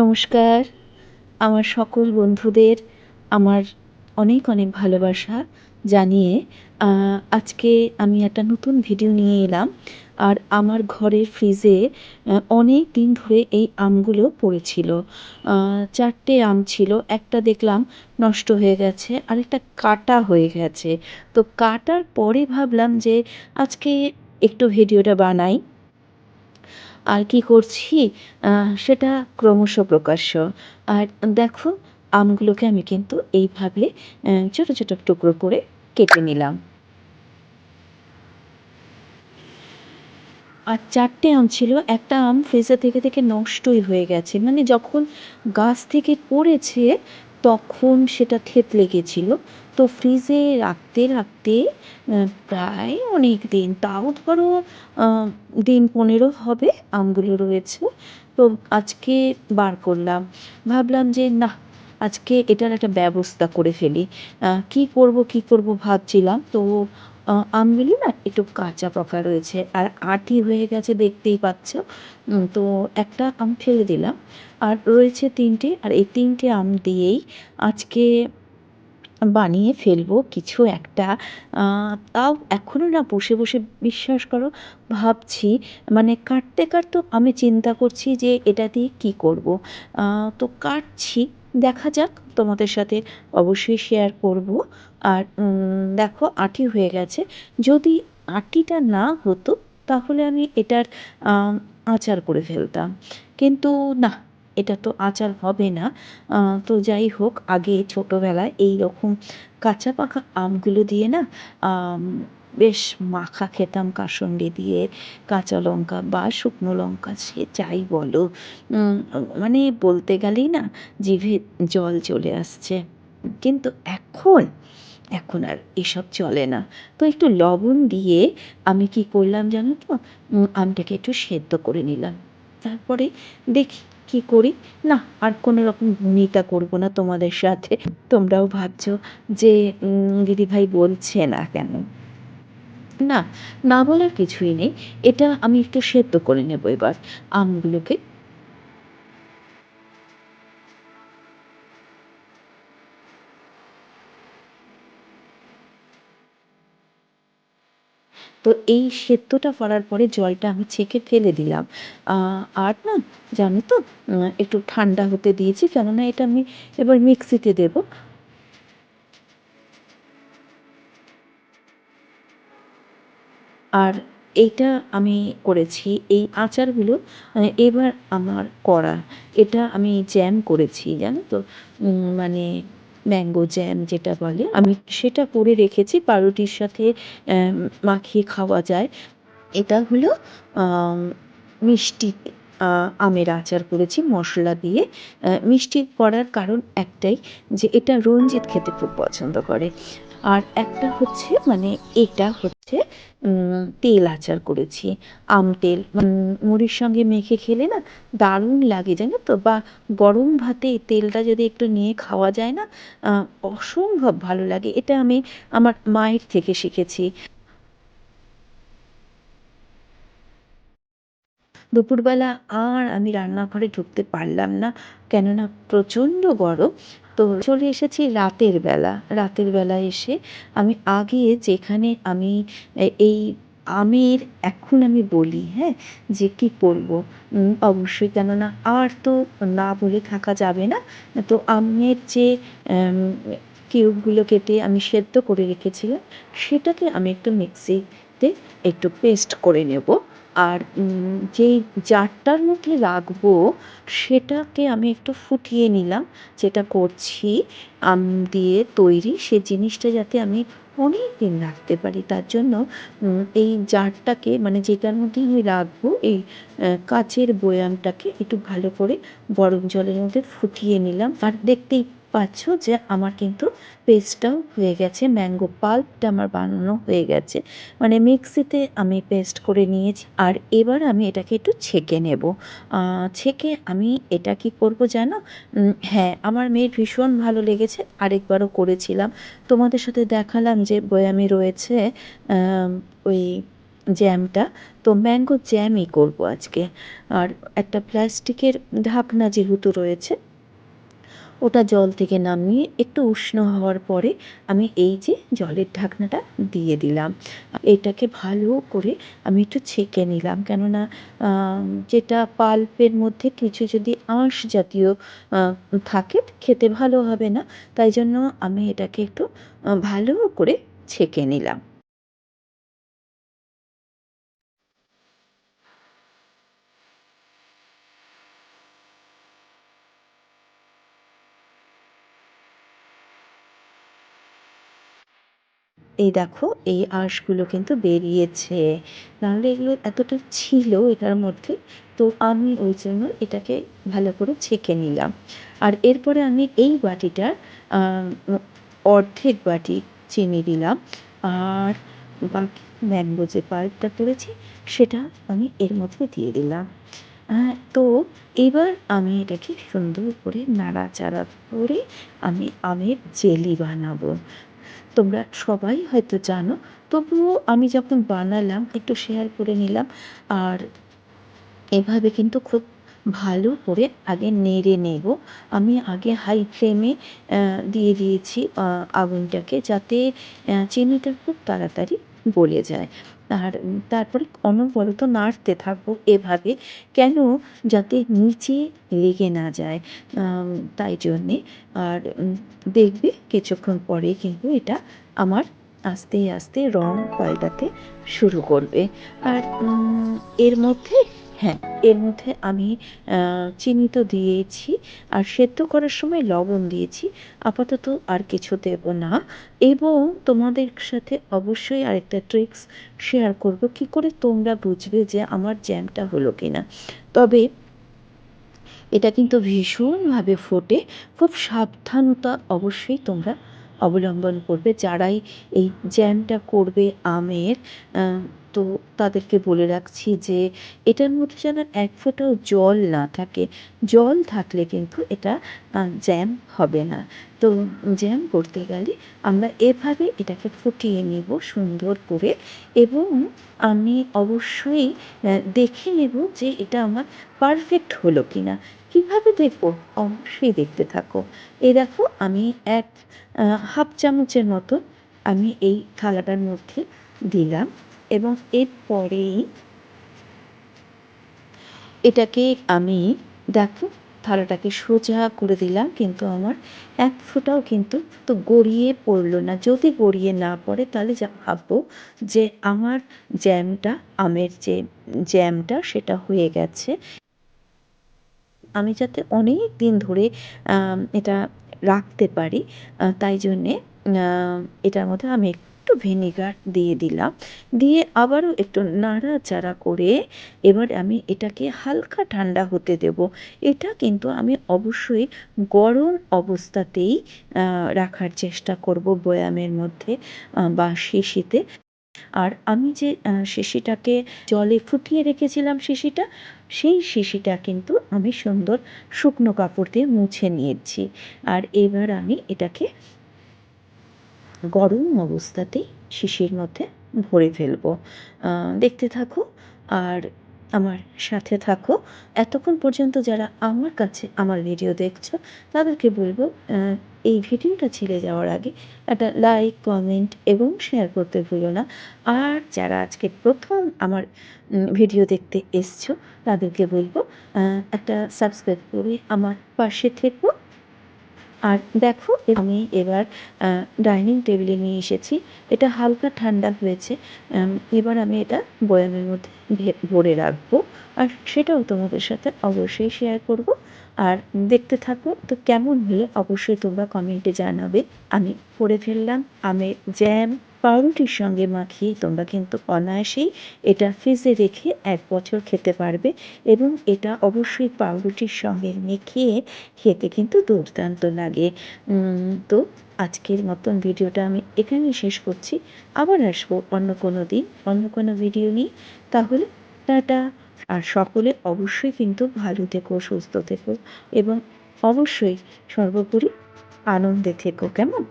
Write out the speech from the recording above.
নমস্কার। আমার সকল বন্ধুদের আমার অনেক অনেক ভালোবাসা জানিয়ে আজকে আমি একটা নতুন ভিডিও নিয়ে এলাম। আর আমার ঘরের ফ্রিজে অনেক দিন ধরে এই আমগুলো পড়েছিল। চারটে আম ছিল, একটা দেখলাম নষ্ট হয়ে গেছে, আর একটা কাটা হয়ে গেছে। তো কাটার পরে ভাবলাম যে, আজকে একটু ভিডিওটা বানাই। আর কি করছি? সেটা ক্রমশ প্রকাশ্য। আর দেখো, আমগুলোকে আমি কিন্তু এইভাবে ছোট ছোট টুকরো করে কেটে নিলাম। আর চারটে আম ছিল, একটা আম ফ্রিজে থেকে থেকে নষ্টই হয়ে গেছে। মানে যখন গাছ থেকে পড়েছে তখন সেটা থেতলে গেছিল তো ফ্রিজে রাখতে রাখতে প্রায় অনেক দিন, তাও ধরো দিন পনেরো হবে আমগুলো রয়েছে। তো আজকে বার করলাম। ভাবলাম যে, না, আজকে এটার একটা ব্যবস্থা করে ফেলি। কী করব, কি করব ভাবছিলাম। তো আমগুলি না একটু কাঁচা পাকা রয়েছে। আর আঁটি হয়ে গেছে দেখতেই পাচ্ছ। তো একটা আম ফেলে দিলাম। আর রয়েছে তিনটে। আর এই তিনটে আম দিয়েই আজকে বানিয়ে ফেলব কিছু একটা। তাও এখনও না বসে বসে বিশ্বাস করো, ভাবছি মানে কাটতে কাটতেও আমি চিন্তা করছি যে এটা দিয়ে কী করব। তো কাটছি। দেখা যাক তোমাদের সাথে অবশ্যই শেয়ার করব। আর দেখো আটি হয়ে গেছে। যদি আটিটা না হতো, তাহলে আমি এটার আচার করে ফেলতাম। কিন্তু না এটা তো আচার হবে না। তো যাই হোক, আগে ছোটোবেলায় এই রকম কাঁচা পাকা আমগুলো দিয়ে না বেশ মাখা খেতাম কাসুন্দি দিয়ে, কাঁচা লঙ্কা বা শুকনো লঙ্কা, সে যাই বলো। মানে বলতে গেলেই না, জিভে জল চলে আসছে। কিন্তু এখন এখন আর এসব চলে না। তো একটু লবণ দিয়ে আমি কি করলাম জানো তো? আমটাকে একটু সেদ্ধ করে নিলাম। তারপরে দেখি কি করি? না, আর কোনো রকম ভূমিকা করব না তোমাদের সাথে। তোমরাও ভাবছ যে দিদিভাই বলছে না কেন? না না বলার কিছুই নেই। এটা আমি একটু সেদ্ধ করে নেব এবার। আমগুলোকে তো এই সেদ্ধটা করার পরে জলটা আমি ছেঁকে ফেলে দিলাম। আর না, জানো তো একটু ঠান্ডা হতে দিয়েছি, কেননা এটা আমি এবার মিক্সিতে দেবো। আর এইটা আমি করেছি, এই আচারগুলো এবার আমার করা, এটা আমি জ্যাম করেছি, জানো তো? মানে ম্যাঙ্গো জ্যাম যেটা বলে, আমি সেটা করে রেখেছি, পাউরুটির সাথে মাখিয়ে খাওয়া যায়। এটা হলো মিষ্টি আমের আচার করেছি, মশলা দিয়ে। মিষ্টি করার কারণ একটাই যে, এটা রঞ্জিত খেতে খুব পছন্দ করে। আর একটা হচ্ছে মানে এটা হচ্ছে তেল আচার করেছি। আম তেল মুড়ির সঙ্গে মেখে খেলে না দারুণ লাগে, জানো তো? বা গরম ভাতে তেলটা যদি একটু নিয়ে খাওয়া যায় না অসম্ভব ভালো লাগে। এটা আমি আমার মায়ের থেকে শিখেছি। দুপুরবেলা আর আমি রান্নাঘরে ঢুকতে পারলাম না, কেননা প্রচণ্ড গরম। তো চলে এসেছি রাতের বেলা। রাতের বেলা এসে আমি আগে যেখানে আমি এই আমের এখন আমি বলি হ্যাঁ যে কি করব অবশ্যই কেননা আর তো না বলে থাকা যাবে না। তো আমের যে কিউবগুলো কেটে আমি সেদ্ধ করে রেখেছিলাম, সেটাকে আমি একটু মিক্সিতে একটু পেস্ট করে নেব। আর যেই জারটার মধ্যে রাখব সেটাকে আমি একটু ফুটিয়ে নিলাম, যেটা করছি, আম, দিয়ে তৈরি সে জিনিসটা যাতে আমি অনেক দিন রাখতে পারি। তার জন্য এই জারটাকে মানে যেটার মধ্যে আমি রাখব, এই কাচের বয়ামটাকে একটু ভালো করে গরম জলের মধ্যে ফুটিয়ে নিলাম। আর দেখতেই পাচ্ছ যে আমার কিন্তু পেস্টটাও হয়ে গেছে ম্যাঙ্গো পাল্পটা আমার বানানো হয়ে গেছে। মানে মিক্সিতে আমি পেস্ট করে নিয়েছি আর এবার আমি এটাকে একটু ছেঁকে নেব। ছেঁকে আমি এটা কি করব জানো? হ্যাঁ আমার মেয়ের ভীষণ ভালো লেগেছে, আরেকবারও করেছিলাম। তোমাদের সাথে দেখালাম যে বয়ামে রয়েছে ওই জ্যামটা। তো ম্যাঙ্গো জ্যামই করব আজকে। আর একটা প্লাস্টিকের ঢাকনা যেহেতু রয়েছে ওটা জল থেকে নামিয়ে একটু উষ্ণ হওয়ার পরে আমি এই যে জলের ঢাকনাটা দিয়ে দিলাম। এটাকে ভালো করে আমি একটু ছেঁকে নিলাম। কেননা যেটা পাল্পের মধ্যে কিছু যদি আঁশ জাতীয় থাকে, খেতে ভালো হবে না। তাই জন্য আমি এটাকে একটু ভালো করে ছেঁকে নিলাম। এই দেখো, এই আঁশগুলো কিন্তু বেরিয়েছে। নাহলে এগুলো এতটা ছিল এটার মধ্যে, তো আমি ওই জন্য এটাকে ভালো করে ছেঁকে নিলাম। আর এরপরে আমি এই বাটিটার অর্ধেক বাটি চিনি দিলাম। আর বাকি ম্যাঙ্গো যে পাল্পটা করেছি, সেটা আমি এর মধ্যে দিয়ে দিলাম। তো এবার আমি এটাকে সুন্দর করে নাড়াচাড়া করে আমি আমের জেলি বানাবো। তোমরা সবাই হয়তো জানো। তবুও আমি যখন বানালাম, একটু শেয়ার করে নিলাম আর এভাবে কিন্তু খুব ভালো করে আগে নেড়ে নেব। আমি আগে হাই ফ্লেমে দিয়ে দিয়েছি আগুনটাকে যাতে চিনিটা খুব তাড়াতাড়ি গলে যায়। আর তারপরে অনবরত নাড়তে থাকব এভাবে কেন যাতে নিচে লেগে না যায়। তাই জন্যে আর দেখবে কিছুক্ষণ পরে কিন্তু এটা আমার আস্তে আস্তে রং পাল্টাতে শুরু করবে। আর এর মধ্যে হ্যাঁ এর মধ্যে আমি চিনি তো দিয়েছি আর সেদ্ধ করার সময় লবণ দিয়েছি। আপাতত আর কিছু দেব না। এবং তোমাদের সাথে অবশ্যই আরেকটা ট্রিক্স শেয়ার করব। কি করে তোমরা বুঝবে যে আমার জ্যামটা হলো কি না তবে এটা কিন্তু ভীষণভাবে ফোটে। খুব সাবধানতা অবশ্যই তোমরা অবলম্বন করবে। যারাই এই জ্যামটা করবে আমের তো তাদেরকে বলে রাখছি যে এটার মধ্যে যেন এক ফোঁটাও জল না থাকে। জল থাকলে কিন্তু এটা জ্যাম হবে না। তো জ্যাম করতে গেলে আমরা এভাবে এটাকে ফুটিয়ে নেব সুন্দর করে এবং আমি অবশ্যই দেখে নেব যে এটা আমার পারফেক্ট হলো কি না কীভাবে দেখব? অবশ্যই দেখতে থাকো। এই দেখো, আমি এক হাফ চামচের মতো আমি এই থালাটার মধ্যে দিলাম। এবং এরপরেই এটাকে আমি, দেখো, থালাটাকে সোজা করে দিলাম, কিন্তু আমার এক ফোঁটাও কিন্তু তো গড়িয়ে পড়ল না। যদি গড়িয়ে না পড়ে, তাহলে যা ভাববো যে আমার জ্যামটা, আমের যে জ্যামটা, সেটা হয়ে গেছে। আমি যাতে অনেক দিন ধরে এটা রাখতে পারি তাই জন্যে এটার মধ্যে আমি একটু ভিনিগার দিয়ে দিলাম। দিয়ে আবারও একটু নাড়াচাড়া করে এবার আমি এটাকে হালকা ঠান্ডা হতে দেব। এটা কিন্তু আমি অবশ্যই গরম অবস্থাতেই রাখার চেষ্টা করব বয়ামের মধ্যে বা শিশিতে। আর আমি যে শিশিটাকে জলে ফুটিয়ে রেখেছিলাম শিশিটা, সেই শিশিটা কিন্তু আমি সুন্দর শুকনো কাপড় দিয়ে মুছে নিয়েছি। আর এবার আমি এটাকে গরম অবস্থাতেই শিশির মধ্যে ভরে ফেলব। দেখতে থাকো আর আমার সাথে থাকো। এতক্ষণ পর্যন্ত যারা আমার কাছে আমার ভিডিও দেখছ, তাদেরকে বলব এই ভিডিওটা ছেড়ে যাওয়ার আগে একটা লাইক কমেন্ট এবং শেয়ার করতে ভুলো না। আর যারা আজকে প্রথম আমার ভিডিও দেখতে এসছো, তাদেরকে বলব একটা সাবস্ক্রাইব করে আমার পাশে থেকো। আর দেখো আমি এবার ডাইনিং টেবিলে নিয়ে এসেছি। এটা হালকা ঠান্ডা হয়েছে। এবার আমি এটা বয়ামের মধ্যে ভরে রাখব। আর সেটাও তোমাদের সাথে অবশ্যই শেয়ার করব। আর দেখতে থাকো, তো কেমন হলে অবশ্যই তোমরা কমেন্টে জানাবে। আমি করে ফেললাম। আমের জ্যাম পাউরুটির সঙ্গে মাখিয়ে তোমরা কিন্তু অনায়াসেই এটা ফ্রিজে রেখে এক বছর খেতে পারবে এবং এটা অবশ্যই পাউরুটির সঙ্গে মেখে খেতে কিন্তু দুর্দান্ত লাগে। তো আজকের মতন ভিডিওটা আমি এখানেই শেষ করছি। আবার আসব অন্য কোনো দিন, অন্য কোনো ভিডিও নিয়ে। তাহলে টাটা। আর সকলে অবশ্যই কিন্তু ভালো থেকো, সুস্থ থেকো এবং অবশ্যই সর্বোপরি আনন্দে থেকো, কেমন?